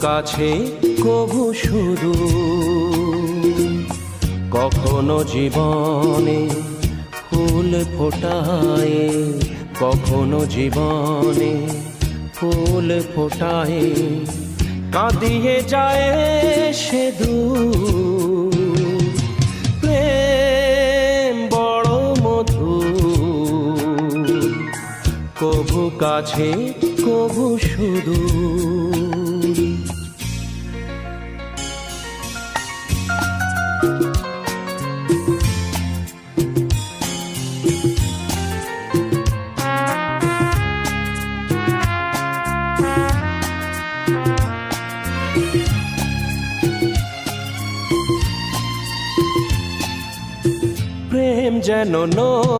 কাছে কভু শুধু কখনো জীবনে ফুল ফোটায়, কখনো জীবনে ফুল ফোটায়, কাঁদিয়ে যায় সে কভু কাছে কভু শুধু। প্রেম যেন ন